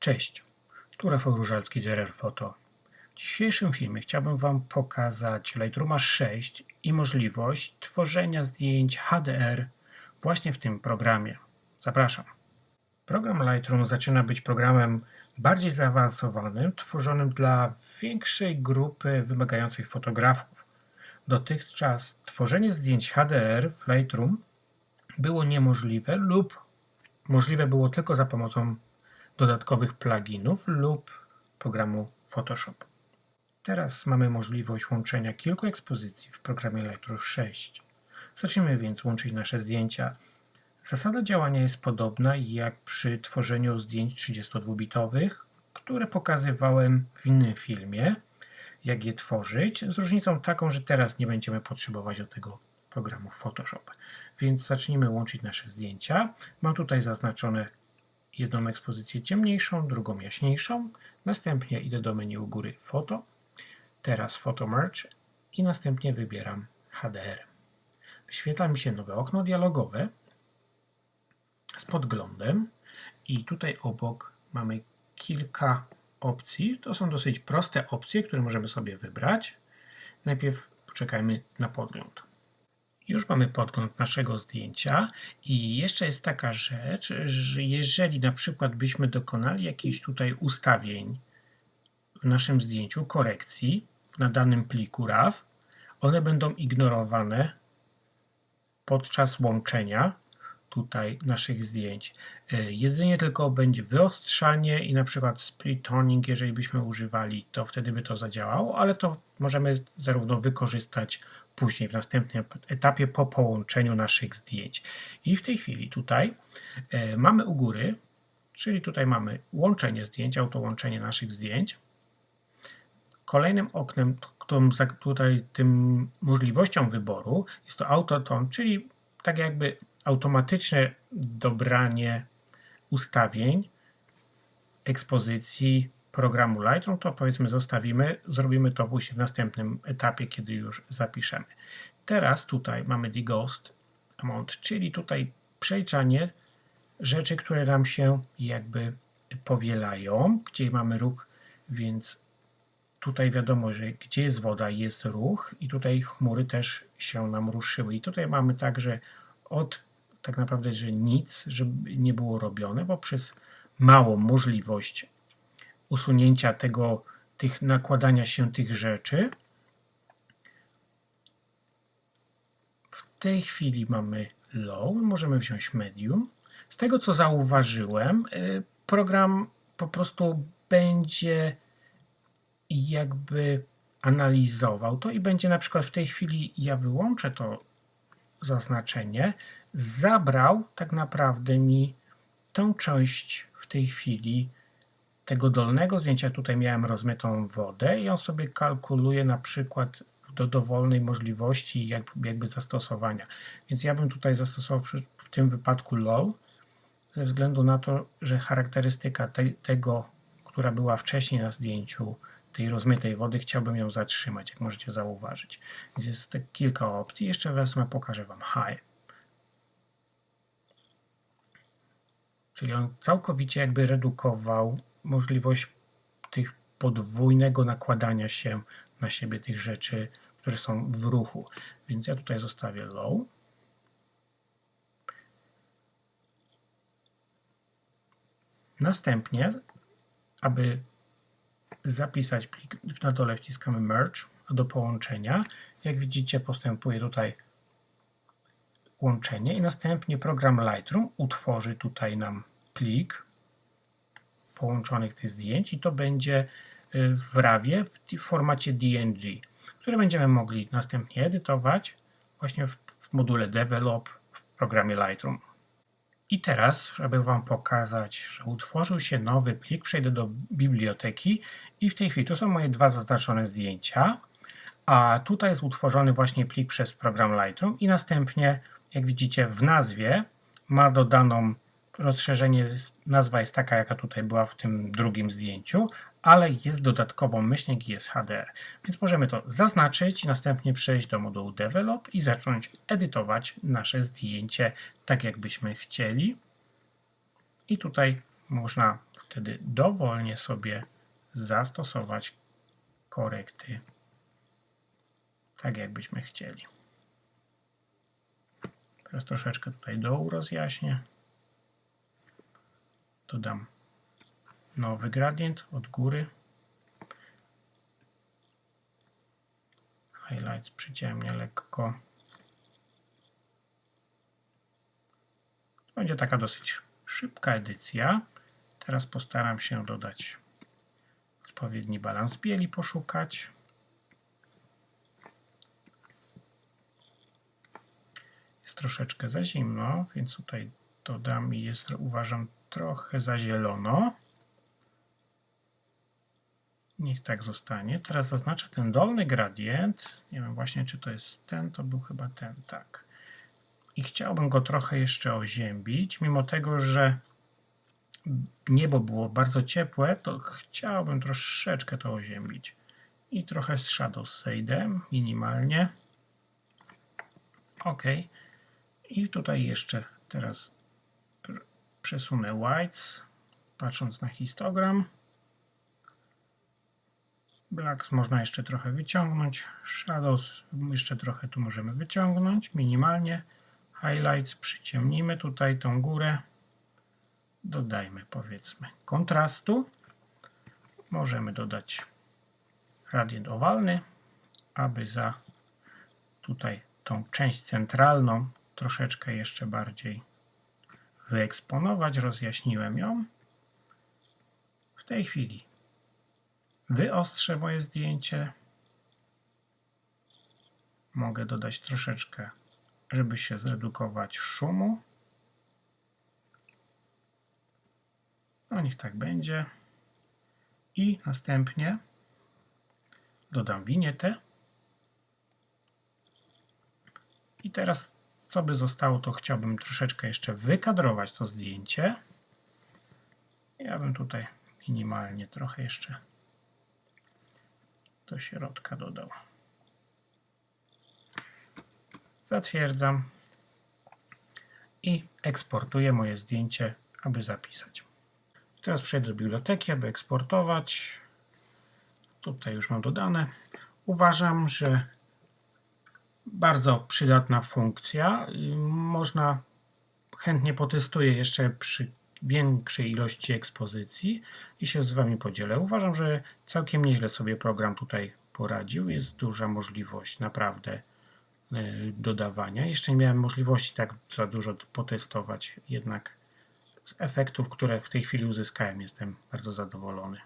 Cześć, tu Rafał Różalski z Photo. W dzisiejszym filmie chciałbym Wam pokazać Lightrooma 6 i możliwość tworzenia zdjęć HDR właśnie w tym programie. Zapraszam. Program Lightroom zaczyna być programem bardziej zaawansowanym, tworzonym dla większej grupy wymagających fotografów. Dotychczas tworzenie zdjęć HDR w Lightroom było niemożliwe lub możliwe było tylko za pomocą dodatkowych pluginów lub programu Photoshop. Teraz mamy możliwość łączenia kilku ekspozycji w programie Lightroom 6. Zacznijmy więc łączyć nasze zdjęcia. Zasada działania jest podobna jak przy tworzeniu zdjęć 32-bitowych, które pokazywałem w innym filmie, jak je tworzyć, z różnicą taką, że teraz nie będziemy potrzebować do tego programu Photoshop. Więc zacznijmy łączyć nasze zdjęcia. Mam tutaj zaznaczone jedną ekspozycję ciemniejszą, drugą jaśniejszą. Następnie idę do menu u góry Foto, teraz Photo Merge i następnie wybieram HDR. Wyświetla mi się nowe okno dialogowe z podglądem i tutaj obok mamy kilka opcji. To są dosyć proste opcje, które możemy sobie wybrać. Najpierw poczekajmy na podgląd. Już mamy podgląd naszego zdjęcia. I jeszcze jest taka rzecz, że jeżeli na przykład byśmy dokonali jakichś tutaj ustawień w naszym zdjęciu, korekcji na danym pliku RAW, one będą ignorowane podczas łączenia tutaj naszych zdjęć. E, jedynie tylko będzie wyostrzanie i na przykład split toning, jeżeli byśmy używali, to wtedy by to zadziałało, ale to możemy zarówno wykorzystać później w następnym etapie po połączeniu naszych zdjęć. I w tej chwili tutaj e, mamy u góry, czyli tutaj mamy łączenie zdjęć, autołączenie naszych zdjęć. Kolejnym oknem, którym, tutaj tym możliwością wyboru jest to autoton, czyli tak jakby automatyczne dobranie ustawień ekspozycji programu Lightroom, to powiedzmy zostawimy, zrobimy to później w następnym etapie, kiedy już zapiszemy. Teraz tutaj mamy deghost amount, czyli tutaj przeliczanie rzeczy, które nam się jakby powielają, gdzie mamy ruch, więc tutaj wiadomo, że gdzie jest woda, jest ruch i tutaj chmury też się nam ruszyły. I tutaj mamy także od tak naprawdę, że nic żeby nie było robione, bo przez małą możliwość usunięcia tego, tych nakładania się tych rzeczy. W tej chwili mamy low, możemy wziąć medium. Z tego co zauważyłem, y, program po prostu będzie jakby analizował to i będzie na przykład w tej chwili, ja wyłączę to zaznaczenie, zabrał tak naprawdę mi tą część w tej chwili tego dolnego zdjęcia. Tutaj miałem rozmytą wodę i on sobie kalkuluje na przykład do dowolnej możliwości jakby zastosowania. Więc ja bym tutaj zastosował w tym wypadku low, ze względu na to, że charakterystyka te, tego, która była wcześniej na zdjęciu, tej rozmytej wody, chciałbym ją zatrzymać, jak możecie zauważyć. Więc jest kilka opcji. Jeszcze wezmę, pokażę Wam high. Czyli on całkowicie jakby redukował możliwość tych podwójnego nakładania się na siebie tych rzeczy, które są w ruchu. Więc ja tutaj zostawię low. Następnie, aby zapisać plik, na dole wciskamy merge, do połączenia, jak widzicie postępuje tutaj łączenie i następnie program Lightroom utworzy tutaj nam plik połączonych tych zdjęć i to będzie y, w RAWie w formacie DNG, które będziemy mogli następnie edytować właśnie w, w module Develop w programie Lightroom. I teraz, żeby Wam pokazać, że utworzył się nowy plik, przejdę do biblioteki i w tej chwili to są moje dwa zaznaczone zdjęcia, a tutaj jest utworzony właśnie plik przez program Lightroom i następnie, jak widzicie w nazwie, ma dodaną rozszerzenie, nazwa jest taka, jaka tutaj była w tym drugim zdjęciu, ale jest dodatkowo myślnik i jest HDR. Więc możemy to zaznaczyć następnie przejść do modułu Develop i zacząć edytować nasze zdjęcie tak, jakbyśmy chcieli. I tutaj można wtedy dowolnie sobie zastosować korekty tak jakbyśmy chcieli. Teraz troszeczkę tutaj dołu rozjaśnię. Dodam nowy gradient od góry. Highlights przyciemnię lekko. Będzie taka dosyć szybka edycja. Teraz postaram się dodać odpowiedni balans bieli, poszukać. Jest troszeczkę za zimno, więc tutaj dodam i jest, uważam, trochę za zielono. Niech tak zostanie. Teraz zaznaczę ten dolny gradient. Nie wiem właśnie, czy to jest ten, to był chyba ten, tak. I chciałbym go trochę jeszcze oziębić, mimo tego, że niebo było bardzo ciepłe, to chciałbym troszeczkę to oziębić. I trochę z shadows zejdę, minimalnie. OK. I tutaj jeszcze teraz przesunę whites, patrząc na histogram. Blacks można jeszcze trochę wyciągnąć. Shadows jeszcze trochę tu możemy wyciągnąć, minimalnie. Highlights przyciemnimy tutaj tą górę. Dodajmy powiedzmy kontrastu. Możemy dodać gradient owalny, aby za tutaj tą część centralną troszeczkę jeszcze bardziej wyeksponować. Rozjaśniłem ją. W tej chwili wyostrzę moje zdjęcie. Mogę dodać troszeczkę, żeby się zredukować szumu. No niech tak będzie. I następnie dodam winietę. I teraz co by zostało, to chciałbym troszeczkę jeszcze wykadrować to zdjęcie. Ja bym tutaj minimalnie trochę jeszcze do środka dodał. Zatwierdzam i eksportuję moje zdjęcie, aby zapisać. Teraz przejdę do biblioteki, aby eksportować. Tutaj już mam dodane. Uważam, że bardzo przydatna funkcja. Można chętnie potestuję jeszcze przy większej ilości ekspozycji i się z Wami podzielę. Uważam, że całkiem nieźle sobie program tutaj poradził. Jest duża możliwość naprawdę y, dodawania. Jeszcze nie miałem możliwości tak za dużo potestować, jednak z efektów, które w tej chwili uzyskałem, jestem bardzo zadowolony.